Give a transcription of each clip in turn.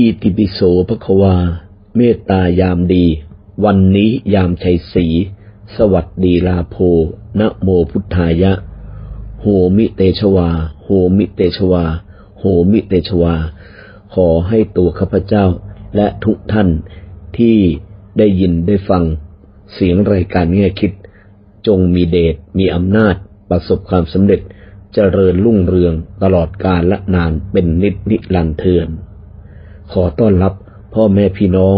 อิติปิโสภควา เมตตายามดี วันนี้ยามชัยศรีสวัสดีลาโพนะโมพุทธายะ โหมิเตชวา โหมิเตชวา โหมิเตชวา ขอให้ตัวข้าพเจ้าและทุกท่านที่ได้ยินได้ฟัง เสียงรายการแง่คิด จงมีเดชมีอำนาจ ประสบความสำเร็จเจริญรุ่งเรืองตลอดกาลและนานเป็นนิจนิรันเทือน ขอต้อนรับ พ่อแม่พี่น้อง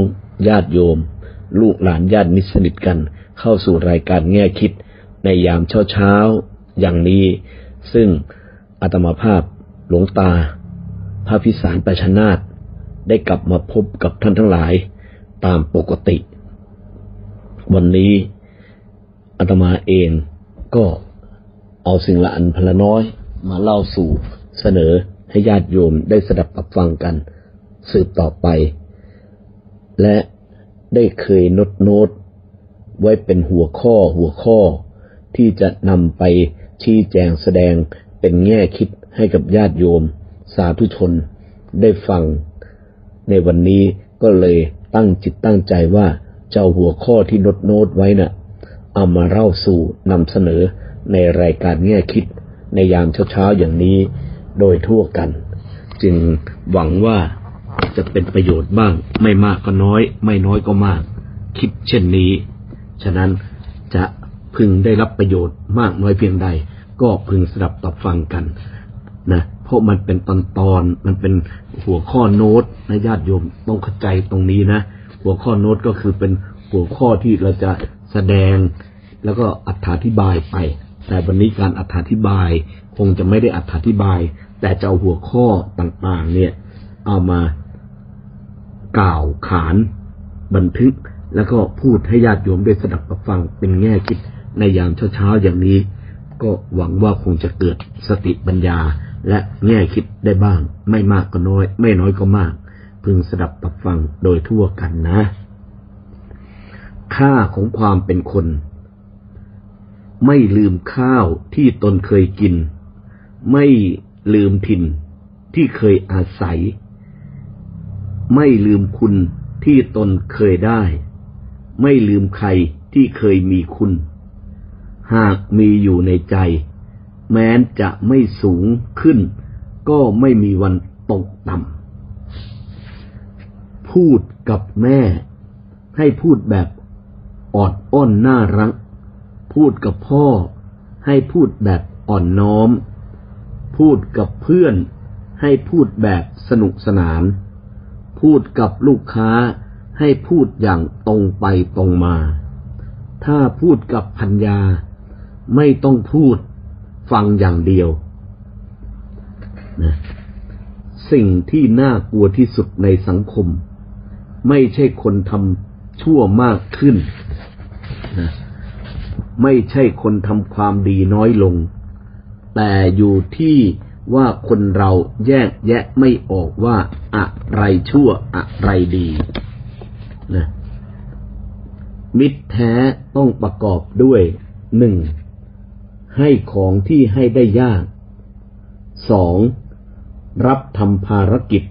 ญาติโยม ลูกหลานญาติมิตรสนิทกัน เข้าสู่รายการแง่คิด ในยามเช้าเช้าๆอย่างนี้ ซึ่งอาตมาภาพหลวงตา พระพิสารประชนาตได้กลับมาพบกับท่านทั้งหลาย ตามปกติ วันนี้อาตมาเองก็เอาสิ่งละอันพละน้อยมาเล่าสู่เสนอให้ญาติโยมได้สดับรับฟังกัน สืบต่อไป และได้เคยโนดโน้ตไว้เป็นหัวข้อหัวข้อ ที่จะนำไปชี้แจงแสดงเป็นแง่คิดให้กับญาติโยม สาธุชนได้ฟัง ในวันนี้ก็เลยตั้งจิตตั้งใจว่าเจ้าหัวข้อที่โนดโน้ตไว้น่ะเอามาเล่าสู่นำเสนอในรายการแง่คิดในยามเช้าๆอย่างนี้โดยทั่วกัน จึงหวังว่า จะเป็นประโยชน์บ้าง ไม่มากก็น้อย ไม่น้อยก็มาก คิดเช่นนี้ ฉะนั้นจะพึงได้รับประโยชน์มากน้อยเพียงใด ก็พึงสดับตับฟังกันนะเพราะมันเป็นตอนตอนมันเป็นหัวข้อโน้ตนะญาติโยมต้องเข้าใจตรงนี้นะหัวข้อโน้ตก็คือเป็นหัวข้อที่เราจะแสดง แล้วก็อธิบายไป แต่วันนี้การอธิบาย คงจะไม่ได้อธิบาย แต่จะเอาหัวข้อต่างๆ เนี่ย เอามา กล่าวขานบันทึก แล้วก็พูดให้ญาติโยมได้สดับรับฟังเป็นแง่คิดในยามเช้าๆอย่างนี้ ก็หวังว่าคงจะเกิดสติปัญญาและแง่คิดได้บ้าง ไม่มากก็น้อย ไม่น้อยก็มาก พึงสดับรับฟังโดยทั่วกันนะ ค่าของความเป็นคน ไม่ลืมข้าวที่ตนเคยกิน ไม่ลืมถิ่นที่เคยอาศัย ไม่ลืมคุณที่ตนเคยได้ ไม่ลืมใครที่เคยมีคุณ หากมีอยู่ในใจ แม้นจะไม่สูงขึ้น ก็ไม่มีวันตกต่ำพูดกับแม่ ให้พูดแบบออดอ้อนน่ารัก พูดกับพ่อ ให้พูดแบบอ่อนน้อม พูดกับเพื่อน ให้พูดแบบสนุกสนาน พูดกับลูกค้าให้พูดอย่างตรงไปตรงมา ถ้าพูดกับพัญญา ไม่ต้องพูดฟังอย่างเดียวนะสิ่งที่น่ากลัวที่สุดในสังคม ไม่ใช่คนทำชั่วมากขึ้นนะไม่ใช่คนทำความดีน้อยลง แต่อยู่ที่ ว่าคนเราแยกแยะไม่ออกว่าอะไรชั่วอะไรดีนะมิตรแท้ต้องประกอบด้วยหนึ่งให้ของที่ให้ได้ยากสองรับทำภารกิจ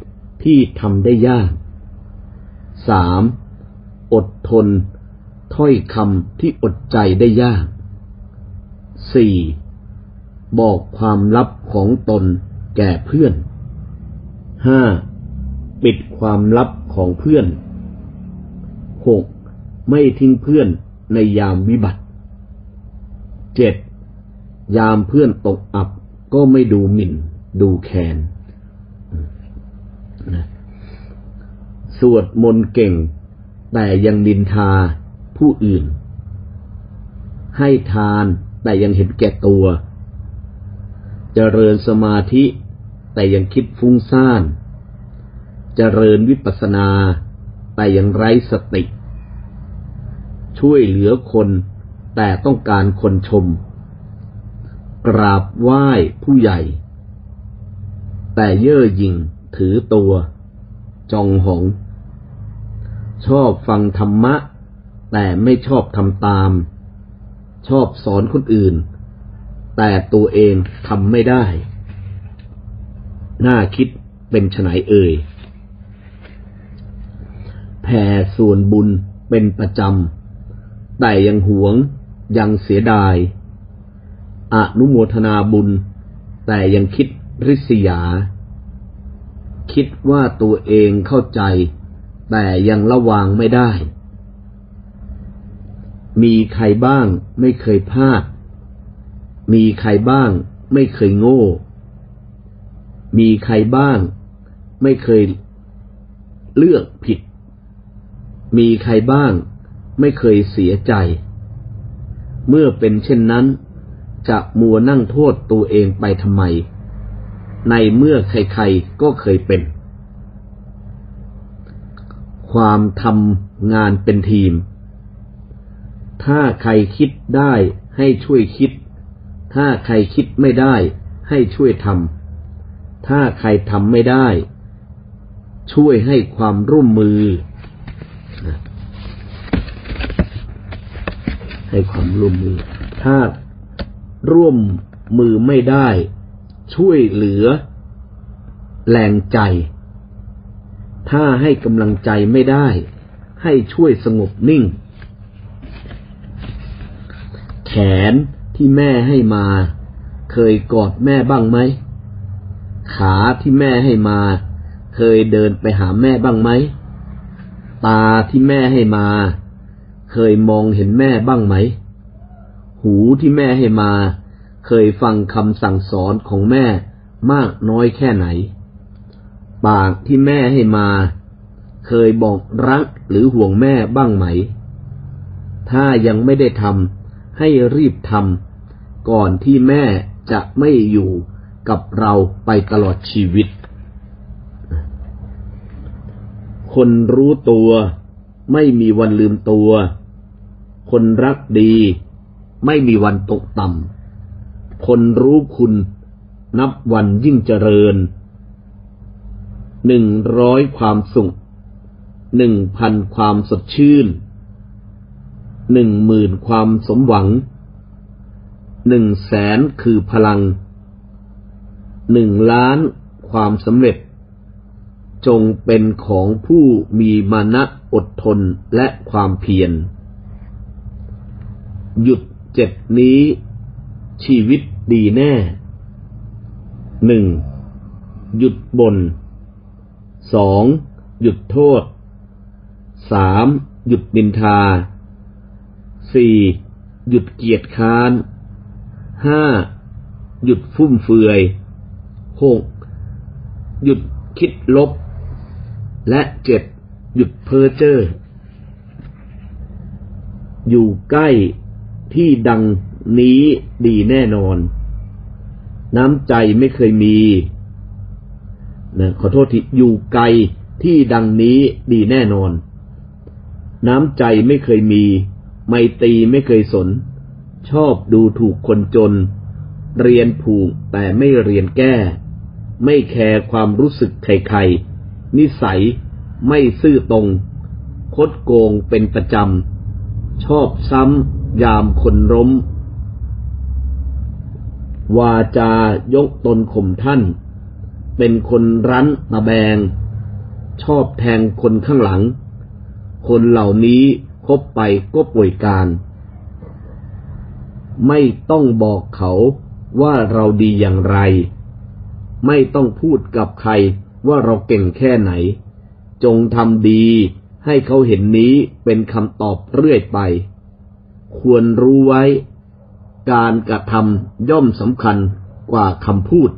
ที่ทำได้ยากสามอดทน ถ้อยคำที่อดใจได้ยากสี่ บอกความลับของตนแก่เพื่อนห้าปิดความลับของเพื่อนหกไม่ทิ้งเพื่อนในยามวิบัติเจ็ดยามเพื่อนตกอับก็ไม่ดูหมิ่น ดูแคลนสวดมนต์เก่ง แต่ยังนินทาผู้อื่น ให้ทานแต่ยังเห็นแก่ตัว เจริญสมาธิ แต่ยังคิดฟุ้งซ่านเจริญวิปัสนา แต่ยังไร้สติ ช่วยเหลือคนแต่ต้องการคนชม กราบไหว้ผู้ใหญ่ แต่เย่อหยิ่งถือตัว จองหง ชอบฟังธรรมะ แต่ไม่ชอบทำตาม ชอบสอนคนอื่น แต่ตัวเองทำไม่ได้ น่าคิดเป็นไฉนเอ่ยแผ่ส่วนบุญเป็นประจำ แต่ยังหวงยังเสียดายอนุโมทนาบุญ แต่ยังคิดริษยา คิดว่าตัวเองเข้าใจ แต่ยังระวางไม่ได้ มีใครบ้างไม่เคยพลาด มีใครบ้างไม่เคยโง่ มีใครบ้าง ไม่เคยเลือกผิด มีใครบ้าง ไม่เคยเสียใจ เมื่อเป็นเช่นนั้น จะมัวนั่งโทษตัวเองไปทำไม ในเมื่อใครๆก็เคยเป็น ความทำงานเป็นทีม ถ้าใครคิดได้ให้ช่วยคิด ถ้าใครคิดไม่ได้ ให้ช่วยทำ ถ้าใครทำไม่ได้ ช่วยให้ความร่วมมือ ให้ความร่วมมือ ถ้าร่วมมือไม่ได้ ช่วยเหลือ แรงใจ ถ้าให้กำลังใจไม่ได้ ให้ช่วยสงบนิ่ง แขน ที่แม่ให้มา เคยกอดแม่บ้างไหม ขาที่แม่ให้มา เคยเดินไปหาแม่บ้างไหม ตาที่แม่ให้มา เคยมองเห็นแม่บ้างไหม หูที่แม่ให้มา เคยฟังคำสั่งสอนของแม่มากน้อยแค่ไหน ปากที่แม่ให้มา เคยบอกรักหรือห่วงแม่บ้างไหม ถ้ายังไม่ได้ทำให้รีบทำ ก่อนที่แม่จะไม่อยู่กับเราไปตลอดชีวิต คนรู้ตัวไม่มีวันลืมตัว คนรักดีไม่มีวันตกต่ำ คนรู้คุณนับวันยิ่งเจริญ หนึ่งร้อยความสุข หนึ่งพันความสดชื่น หนึ่งหมื่นความสมหวัง หนึ่งแสนคือพลัง หนึ่งล้านความสำเร็จ จงเป็นของผู้มีมานะอดทนและความเพียร หยุดเจ็ดนี้ชีวิตดีแน่หนึ่งหยุดบน่นสองหยุดโทษสามหยุดนินทาสี่หยุดเกียจค้าน ห้าหยุดฟุ่มเฟือยหกหยุดคิดลบ และเจ็ดหยุดเพ้อเจ้ออยู่ใกล้ที่ดังนี้ดีแน่นอน น้ำใจไม่เคยมีนะขอโทษทีอยู่ไกลที่ดังนี้ดีแน่นอน น้ำใจไม่เคยมี ไมตรีไม่เคยสน ชอบดูถูกคนจน เรียนผูกแต่ไม่เรียนแก้ ไม่แคร์ความรู้สึกใครๆ นิสัยไม่ซื่อตรง คดโกงเป็นประจำ ชอบซ้ำยามคนล้ม วาจายกตนข่มท่าน เป็นคนรั้นตะแบง ชอบแทงคนข้างหลัง คนเหล่านี้คบไปก็ป่วยการ ไม่ต้องบอกเขาว่าเราดีอย่างไร ไม่ต้องพูดกับใครว่าเราเก่งแค่ไหน จงทำดีให้เขาเห็นนี้เป็นคำตอบเรื่อยไป ควรรู้ไว้ การกระทำย่อมสำคัญกว่าคำพูด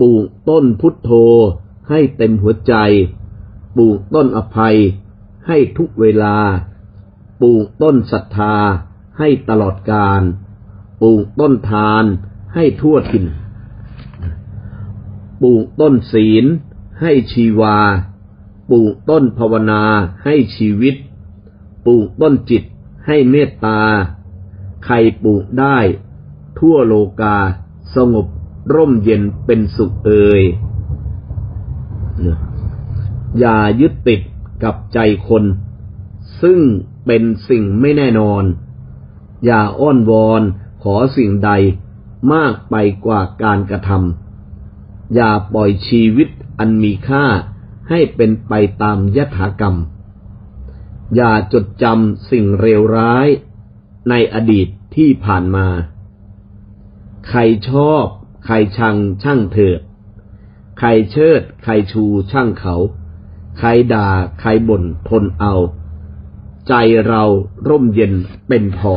ปลูกต้นพุทโธให้เต็มหัวใจ ปลูกต้นอภัยให้ทุกเวลา ปลูกต้นศรัทธาให้ตลอดกาลปลูกต้นทานให้ทั่วถิ่นปลูกต้นศีลให้ชีวา ปลูกต้นภาวนาให้ชีวิต ปลูกต้นจิตให้เมตตา ใครปลูกได้ ทั่วโลกาสงบร่มเย็นเป็นสุขเอ่ยอย่ายึดติดกับใจคน ซึ่ง เป็นสิ่งไม่แน่นอน อย่าอ้อนวอนขอสิ่งใดมากไปกว่าการกระทำอย่าปล่อยชีวิตอันมีค่าให้เป็นไปตามยถากรรม อย่าจดจำสิ่งเลวร้ายในอดีตที่ผ่านมา ใครชอบ ใครชังช่างเถิด ใครเชิด ใครชูช่างเขา ใครด่า ใครบ่นทนเอา ใจเราร่มเย็นเป็นพอ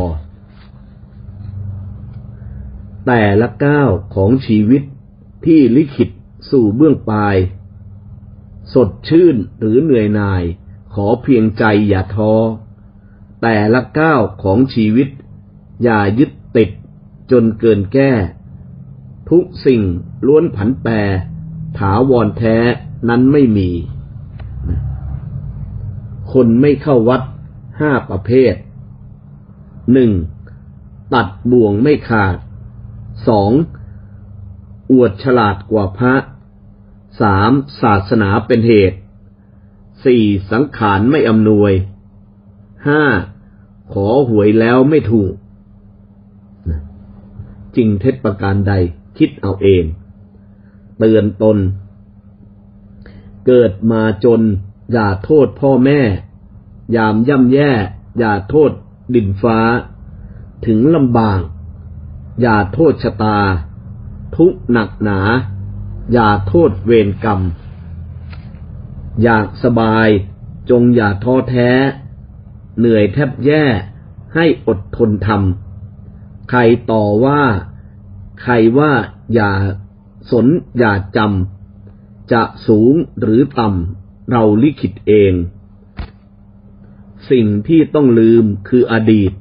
แต่ละก้าวของชีวิตที่ลิขิตสู่เบื้องปลาย สดชื่นหรือเหนื่อยหน่าย ขอเพียงใจอย่าท้อ แต่ละก้าวของชีวิต อย่ายึดติดจนเกินแก้ ทุกสิ่งล้วนผันแปร ถาวรแท้นั้นไม่มี คนไม่เข้าวัด ห้าประเภทหนึ่งตัดบ่วงไม่ขาดสองอวดฉลาดกว่าพระสามศาสนาเป็นเหตุสี่สังขารไม่อำนวยห้าขอหวยแล้วไม่ถูก จริงเท็จประการใดคิดเอาเอง เตือนตน เกิดมาจนอย่าโทษพ่อแม่ ยามย่ำแย่ อย่าโทษดินฟ้า ถึงลำบาก อย่าโทษชะตา ทุกหนักหนา อย่าโทษเวรกรรม อยากสบาย จงอย่าท้อแท้ เหนื่อยแทบแย่ ให้อดทนทำ ใครต่อว่า ใครว่าอย่าสนอย่าจำ จะสูงหรือต่ำ เราลิขิตเอง สิ่งที่ต้องลืมคืออดีต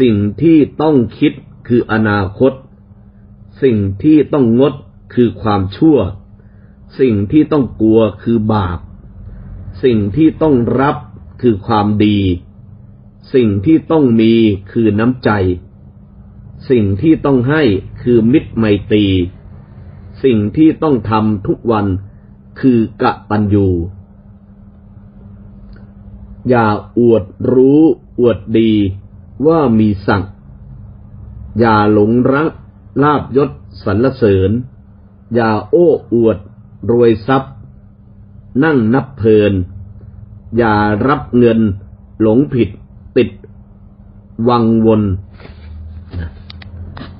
สิ่งที่ต้องคิดคืออนาคต สิ่งที่ต้องงดคือความชั่ว สิ่งที่ต้องกลัวคือบาป สิ่งที่ต้องรับคือความดี สิ่งที่ต้องมีคือน้ำใจ สิ่งที่ต้องให้คือมิตรไมตรี สิ่งที่ต้องทำทุกวันคือกะตัญญู อย่าอวดรู้อวดดีว่ามีศักดิ์อย่าหลงรักลาบยศสรรเสริญ อย่าโอ้อวดรวยทรัพย์ นั่งนับเพลิน อย่ารับเงินหลงผิดติด วังวน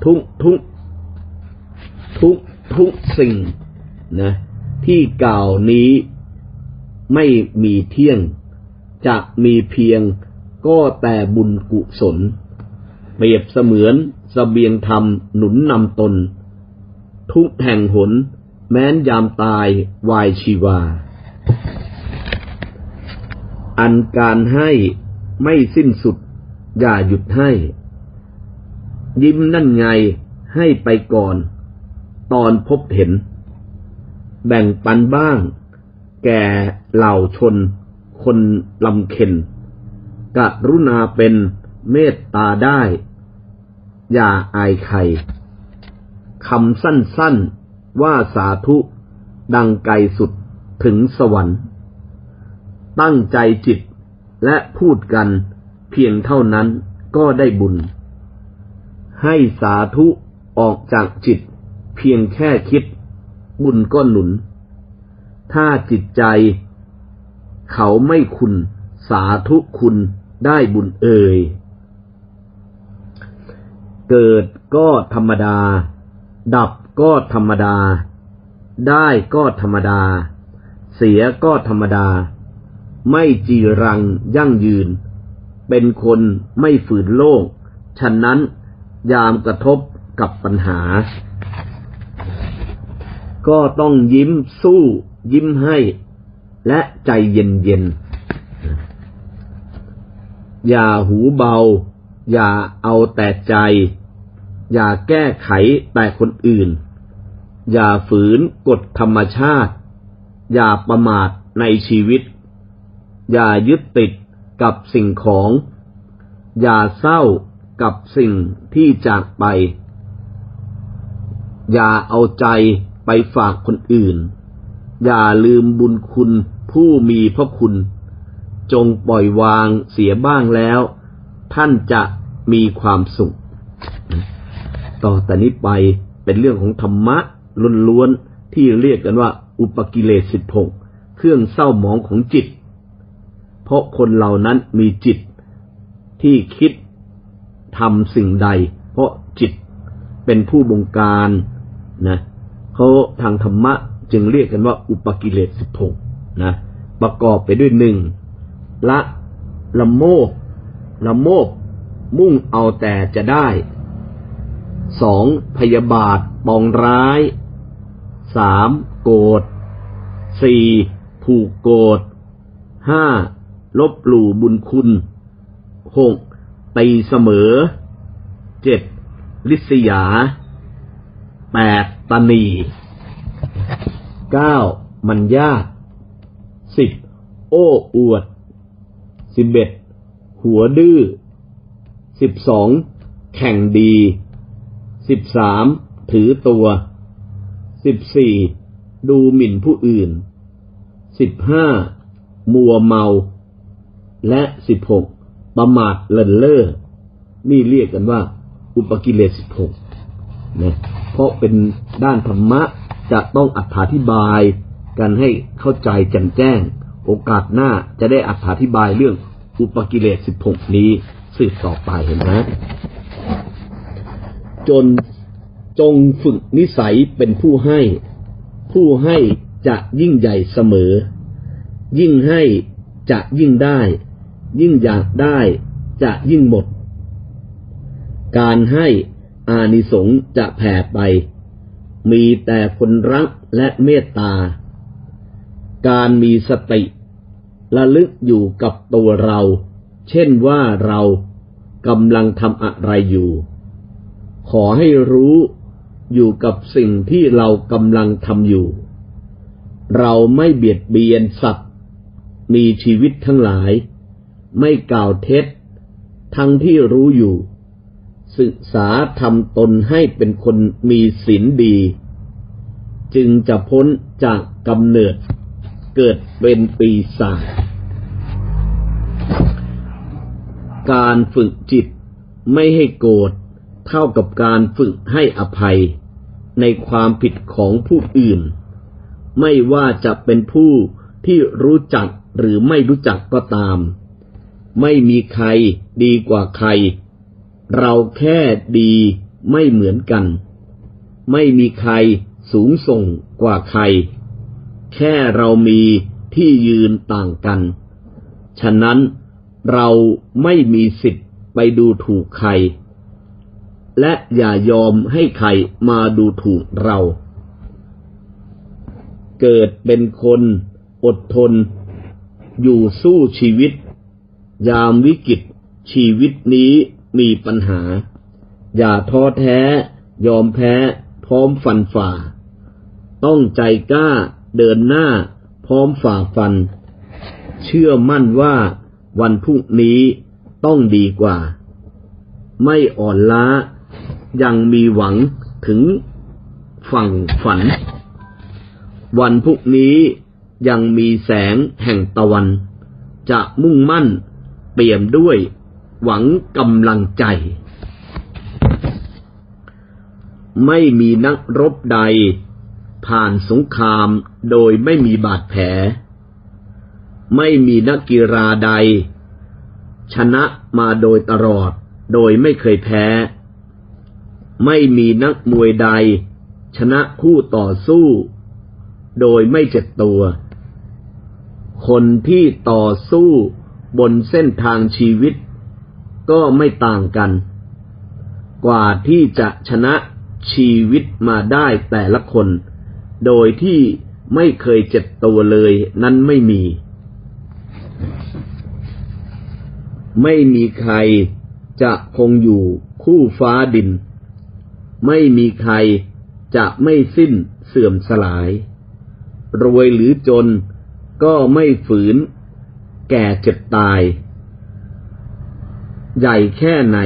ทุกทุกทุกทุกสิ่งนะที่กล่าวนี้ไม่มีเที่ยง จะมีเพียงก็แต่บุญกุศล เปรียบเสมือนสเสบียงธรรมหนุนนำตน ทุกแห่งหน แม้นยามตายวายชีวา อันการให้ไม่สิ้นสุด อย่าหยุดให้ ยิ้มนั่นไงให้ไปก่อน ตอนพบเห็น แบ่งปันบ้าง แก่เหล่าชน คนลำเค็นกรุณาเป็นเมตตาได้ อย่าอายใครคำสั้นๆว่าสาธุดังไกลสุดถึงสวรรค์ ตั้งใจจิตและพูดกันเพียงเท่านั้นก็ได้บุญ ให้สาธุออกจากจิตเพียงแค่คิด บุญก็หนุน ถ้าจิตใจ เขาไม่คุณสาธุคุณได้บุญเอ่ย เกิดก็ธรรมดา ดับก็ธรรมดา ได้ก็ธรรมดา เสียก็ธรรมดา ไม่จีรังยั่งยืน เป็นคนไม่ฝืนโลก ฉะนั้นยามกระทบกับปัญหา ก็ต้องยิ้มสู้ยิ้มให้ และใจเย็นเย็นอย่าหูเบา อย่าเอาแต่ใจ อย่าแก้ไขแต่คนอื่น อย่าฝืนกฎธรรมชาติ อย่าประมาทในชีวิต อย่ายึดติดกับสิ่งของ อย่าเศร้ากับสิ่งที่จากไป อย่าเอาใจไปฝากคนอื่น อย่าลืมบุญคุณ ผู้มีพระคุณ จงปล่อยวางเสียบ้างแล้ว ท่านจะมีความสุข ต่อแต่นี้ไปเป็นเรื่องของธรรมะล้วนๆที่เรียกกันว่า อุปกิเลสสิบหกเครื่องเศร้าหมองของจิต เพราะคนเหล่านั้นมีจิตที่คิดทำสิ่งใด เพราะจิตเป็นผู้บงการนะเขาทางธรรมะจึงเรียกกันว่าอุปกิเลสสิบหก นะประกอบไปด้วยหนึ่งละละโมบละโมบมุ่งเอาแต่จะได้สองพยาบาทปองร้ายสามโกรธสี่ผูกโกรธห้าลบหลู่บุญคุณหกตีเสมอเจ็ดลิษยาแปดตนีเก้ามันยาก สิบโอ้อวดสิบเอ็ดหัวดื้อสิบสองแข่งดีสิบสามถือตัวสิบสี่ดูหมิ่นผู้อื่นสิบห้ามัวเมา และสิบหกประมาทเลินเล่อนี่เรียกกันว่า อุปกิเลสสิบหกนะเพราะเป็นด้านธรรมะจะต้องอธิบาย กันให้เข้าใจแจ่มแจ้ง โอกาสหน้าจะได้อธิบายเรื่องอุปกิเลสสิบหกนี้สืบต่อไปเห็นไหมจนจงฝึกนิสัยเป็นผู้ให้ ผู้ให้จะยิ่งใหญ่เสมอ ยิ่งให้จะยิ่งได้ ยิ่งอยากได้จะยิ่งหมด การให้อานิสงส์จะแผ่ไป มีแต่คนรักและเมตตา การมีสติ ระลึกอยู่กับตัวเรา เช่นว่าเรากำลังทำอะไรอยู่ ขอให้รู้อยู่กับสิ่งที่เรากำลังทำอยู่ เราไม่เบียดเบียนสัตว์ มีชีวิตทั้งหลาย ไม่กล่าวเท็จ ทั้งที่รู้อยู่ ศึกษาทำตนให้เป็นคนมีศีลดี จึงจะพ้นจากกำเนิด เกิดเป็นปีศาจการฝึกจิตไม่ให้โกรธเท่ากับการฝึกให้อภัยในความผิดของผู้อื่น ไม่ว่าจะเป็นผู้ที่รู้จักหรือไม่รู้จักก็ตาม ไม่มีใครดีกว่าใคร เราแค่ดีไม่เหมือนกัน ไม่มีใครสูงส่งกว่าใคร แค่เรามีที่ยืนต่างกัน ฉะนั้นเราไม่มีสิทธิ์ไปดูถูกใคร และอย่ายอมให้ใครมาดูถูกเรา เกิดเป็นคนอดทน อยู่สู้ชีวิต ยามวิกฤตชีวิตนี้มีปัญหา อย่าท้อแท้ ยอมแพ้ พร้อมฟันฝ่า ต้องใจกล้า เดินหน้าพร้อมฝ่าฟัน เชื่อมั่นว่าวันพรุ่งนี้ต้องดีกว่า ไม่อ่อนล้ายังมีหวังถึงฝั่งฝัน วันพรุ่งนี้ยังมีแสงแห่งตะวัน จะมุ่งมั่นเปี่ยมด้วยหวังกำลังใจ ไม่มีนักรบใด ผ่านสงครามโดยไม่มีบาดแผล ไม่มีนักกีฬาใด ชนะมาโดยตลอดโดยไม่เคยแพ้ ไม่มีนักมวยใด ชนะคู่ต่อสู้ โดยไม่เจ็บตัว คนที่ต่อสู้บนเส้นทางชีวิต ก็ไม่ต่างกัน กว่าที่จะชนะชีวิตมาได้แต่ละคน โดยที่ไม่เคยเจ็บตัวเลยนั้นไม่มี ไม่มีใครจะคงอยู่คู่ฟ้าดิน ไม่มีใครจะไม่สิ้นเสื่อมสลาย รวยหรือจนก็ไม่ฝืน แก่เจ็บตาย ใหญ่แค่ไหน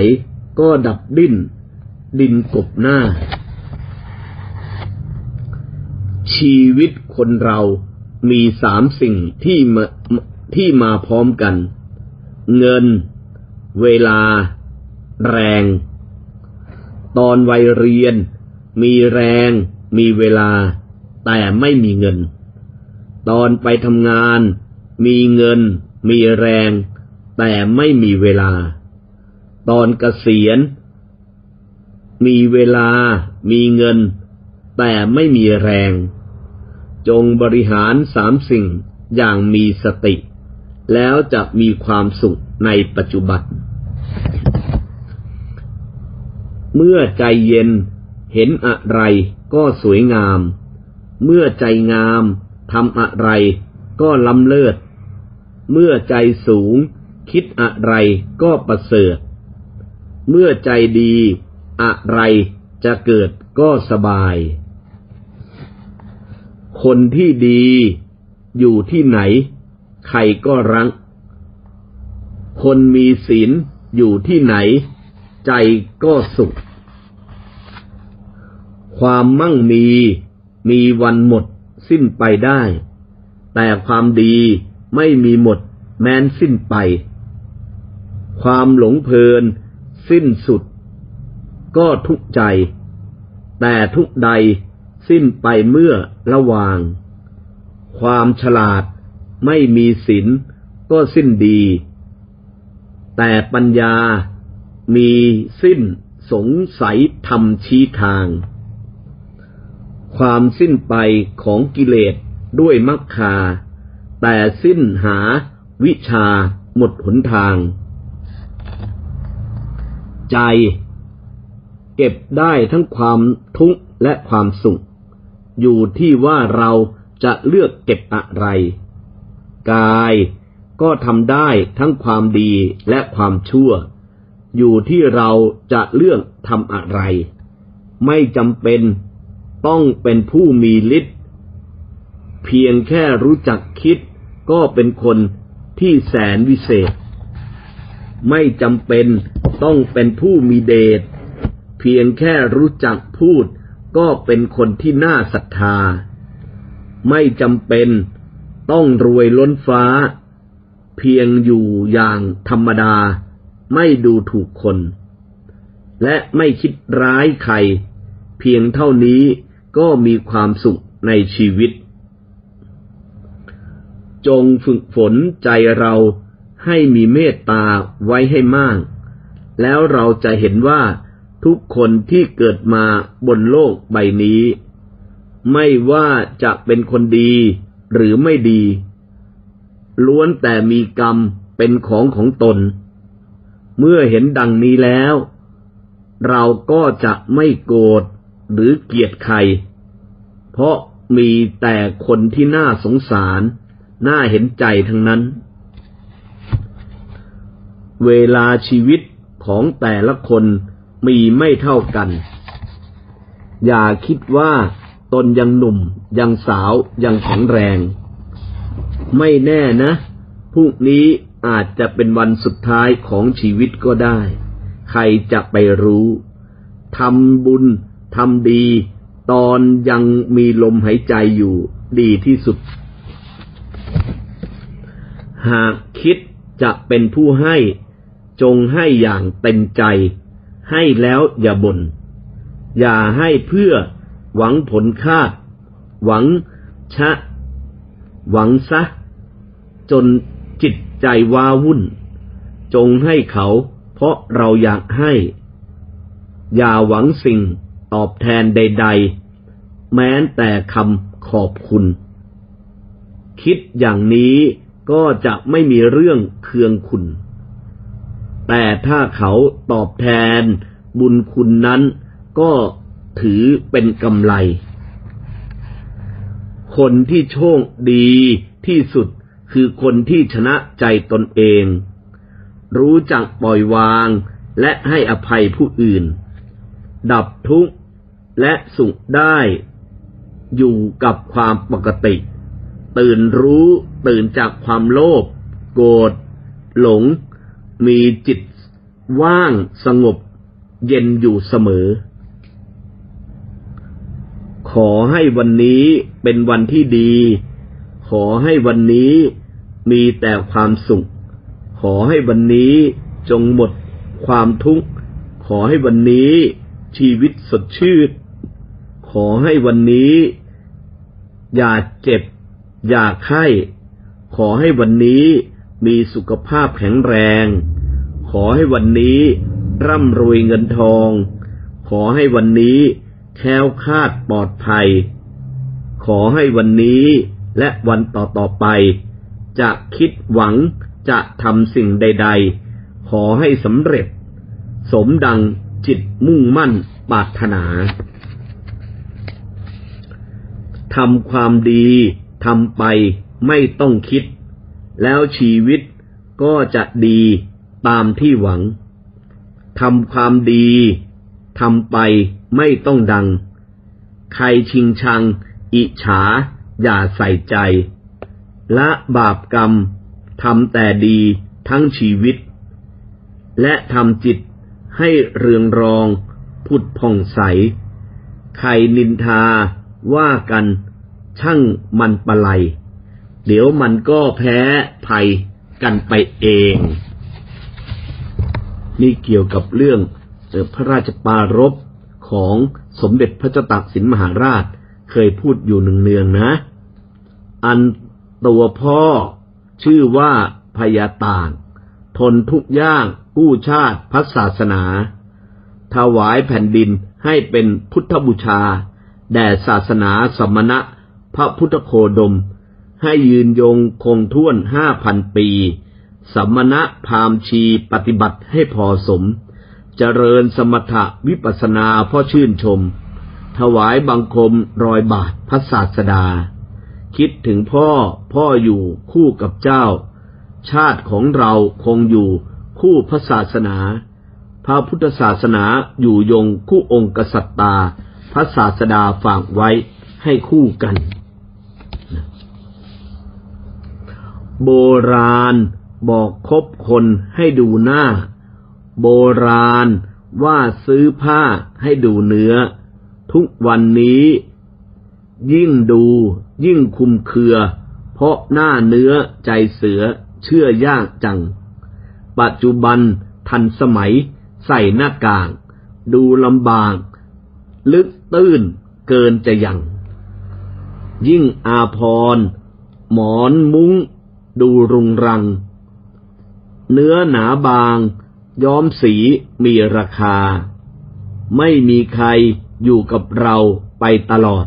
ก็ดับดิ้น ดินกบหน้า ชีวิตคนเรามีสามสิ่งที่มาที่มาพร้อมกัน เงิน เวลา แรง ตอนวัยเรียน มีแรง มีเวลา แต่ไม่มีเงิน ตอนไปทำงาน มีเงิน มีแรง แต่ไม่มีเวลา ตอนเกษียณ มีเวลา มีเงิน แต่ไม่มีแรง จงบริหารสามสิ่งอย่างมีสติ แล้วจะมีความสุขในปัจจุบัน เมื่อใจเย็นเห็นอะไรก็สวยงาม เมื่อใจงามทำอะไรก็ล้ำเลิศ เมื่อใจสูงคิดอะไรก็ประเสริฐ เมื่อใจดีอะไรจะเกิดก็สบาย คนที่ดีอยู่ที่ไหน ใครก็รัก คนมีศีลอยู่ที่ไหน ใจก็สุข ความมั่งมีมีวันหมดสิ้นไปได้ แต่ความดีไม่มีหมดแม้นสิ้นไป ความหลงเพลินสิ้นสุด ก็ทุกใจ แต่ทุกใด สิ้นไปเมื่อระหว่าง ความฉลาดไม่มีศีลก็สิ้นดี แต่ปัญญามีสิ้นสงสัยทำชี้ทาง ความสิ้นไปของกิเลสด้วยมักคา แต่สิ้นหาวิชาหมดหนทาง ใจเก็บได้ทั้งความทุกข์และความสุข อยู่ที่ว่าเราจะเลือกเก็บอะไร กายก็ทำได้ทั้งความดีและความชั่ว อยู่ที่เราจะเลือกทำอะไร ไม่จำเป็นต้องเป็นผู้มีฤทธิ์เพียงแค่รู้จักคิดก็เป็นคนที่แสนวิเศษ ไม่จำเป็นต้องเป็นผู้มีเดชเพียงแค่รู้จักพูด ก็เป็นคนที่น่าศรัทธา ไม่จำเป็นต้องรวยล้นฟ้า เพียงอยู่อย่างธรรมดา ไม่ดูถูกคน และไม่คิดร้ายใคร เพียงเท่านี้ก็มีความสุขในชีวิต จงฝึกฝนใจเราให้มีเมตตาไว้ให้มาก แล้วเราจะเห็นว่า ทุกคนที่เกิดมาบนโลกใบนี้ ไม่ว่าจะเป็นคนดีหรือไม่ดี ล้วนแต่มีกรรมเป็นของของตน เมื่อเห็นดังนี้แล้ว เราก็จะไม่โกรธหรือเกลียดใคร เพราะมีแต่คนที่น่าสงสาร น่าเห็นใจทั้งนั้น เวลาชีวิตของแต่ละคน มีไม่เท่ากัน อย่าคิดว่าตนยังหนุ่ม ยังสาว ยังแข็งแรง ไม่แน่นะพรุ่งนี้อาจจะเป็นวันสุดท้ายของชีวิตก็ได้ ใครจะไปรู้ ทำบุญ ทำดี ตอนยังมีลมหายใจอยู่ดีที่สุด หากคิดจะเป็นผู้ให้ จงให้อย่างเต็มใจ ให้แล้วอย่าบน่น อย่าให้เพื่อหวังผลคาด หวังชะ หวังซะ จนจิตใจว้าวุ่น จงให้เขา เพราะเราอยากให้ อย่าหวังสิ่งตอบแทนใด ๆ แม้แต่คำขอบคุณ คิดอย่างนี้ก็จะไม่มีเรื่องเคืองคุณ แต่ถ้าเขาตอบแทนบุญคุณนั้นก็ถือเป็นกำไร คนที่โชคดีที่สุดคือคนที่ชนะใจตนเอง รู้จักปล่อยวางและให้อภัยผู้อื่น ดับทุกข์และสุขได้อยู่กับความปกติ ตื่นรู้ตื่นจากความโลภโกรธหลง มีจิตว่างสงบเย็นอยู่เสมอ ขอให้วันนี้เป็นวันที่ดี ขอให้วันนี้มีแต่ความสุข ขอให้วันนี้จงหมดความทุกข์ ขอให้วันนี้ชีวิตสดชื่น ขอให้วันนี้ อย่าเจ็บ อย่าไข้ ขอให้วันนี้ มีสุขภาพแข็งแรง ขอให้วันนี้ร่ำรวยเงินทอง ขอให้วันนี้แคล้วคลาดปลอดภัย ขอให้วันนี้และวันต่อๆไป จะคิดหวังจะทำสิ่งใด ๆ ขอให้สำเร็จ สมดังจิตมุ่งมั่นปรารถนาทำความดีทำไปไม่ต้องคิด แล้วชีวิตก็จะดีตามที่หวังทำความดีทำไปไม่ต้องดัง ใครชิงชัง อิจฉา อย่าใส่ใจ ละบาปกรรมทำแต่ดีทั้งชีวิต และทำจิตให้เรืองรองผุดผ่องใส ใครนินทาว่ากันช่างมันปะไล เดี๋ยวมันก็แพ้ภัยกันไปเอง นี่เกี่ยวกับเรื่องพระราชปารภของสมเด็จพระเจ้าตากสินมหาราชเคยพูดอยู่หนึ่งเนืองๆนะ อันตัวพ่อชื่อว่าพญาต่าง ทนทุกข์ยากกู้ชาติพระศาสนา ถวายแผ่นดินให้เป็นพุทธบูชา แด่ศาสนาสมณะ พระพุทธโคดม ให้ยืนยงคงท่วนห้าพันปีสมณะพามชีปฏิบัติให้พอสม เจริญสมถะวิปัสนาพ่อชื่นชม ถวายบังคมรอยบาทพระศาสดา คิดถึงพ่อพ่ออยู่คู่กับเจ้า ชาติของเราคงอยู่คู่พระศาสนา พระพุทธศาสนาอยู่ยงคู่องค์กษัตริย์ตาพระศาสดาฝากไว้ให้คู่กัน โบราณ บอกคบคนให้ดูหน้า โบราณ ว่าซื้อผ้าให้ดูเนื้อ ทุกวันนี้ ยิ่งดูยิ่งคุมเคือ เพราะหน้าเนื้อใจเสือเชื่อยากจัง ปัจจุบันทันสมัยใส่หน้ากากดูลำบาก ลึกตื้นเกินจะยัง ยิ่งอาพร หมอนมุ้ง ดูรุงรัง เนื้อหนาบาง ย้อมสีมีราคา ไม่มีใครอยู่กับเราไปตลอด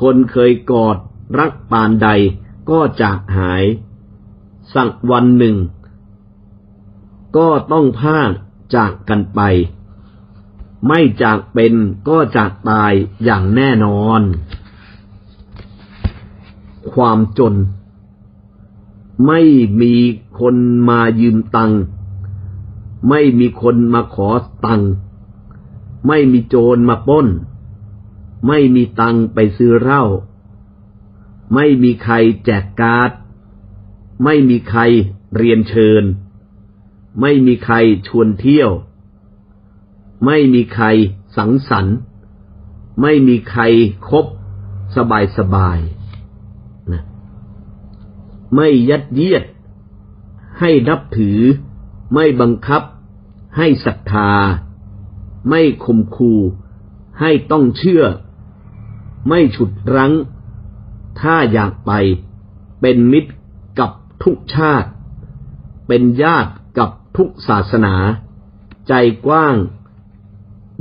คนเคยกอดรักปานใดก็จากหาย สักวันหนึ่ง ก็ต้องพากจากกันไป ไม่จากเป็นก็จากตายอย่างแน่นอน ความจน ไม่มีคนมายืมตังค์ไม่มีคนมาขอตังค์ไม่มีโจรมาป้น ไม่มีตังค์ไปซื้อเหล้าไม่มีใครแจกการ์ดไม่มีใครเรียนเชิญ ไม่มีใครชวนเที่ยว ไม่มีใครสังสรรค์ ไม่มีใครคบสบายสบาย ไม่ยัดเยียด ให้นับถือ ไม่บังคับ ให้ศรัทธา ไม่คมคู่ให้ต้องเชื่อ ไม่ฉุดรั้ง ถ้าอยากไป เป็นมิตรกับทุกชาติ เป็นญาติกับทุกศาสนา ใจกว้าง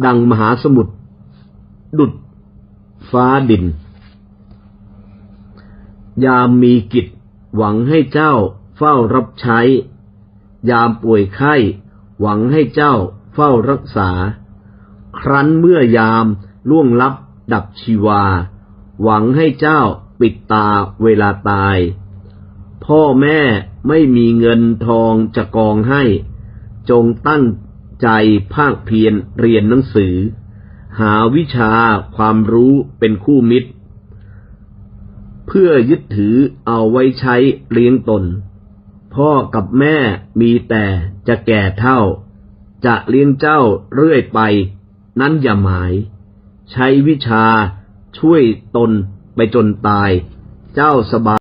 ดังมหาสมุทรดุดฟ้าดิน ยามมีกิจ หวังให้เจ้าเฝ้ารับใช้ ยามป่วยไข้ หวังให้เจ้าเฝ้ารักษา ครั้นเมื่อยามล่วงลับดับชีวา หวังให้เจ้าปิดตาเวลาตาย พ่อแม่ไม่มีเงินทองจะกองให้ จงตั้งใจภาคเพียรเรียนหนังสือ หาวิชาความรู้เป็นคู่มิตร เพื่อยึดถือเอาไว้ใช้เลี้ยงตน พ่อกับแม่มีแต่จะแก่เท่า จะเลี้ยงเจ้าเรื่อยไป นั้นอย่าหมาย ใช้วิชาช่วยตนไปจนตาย เจ้าสบาย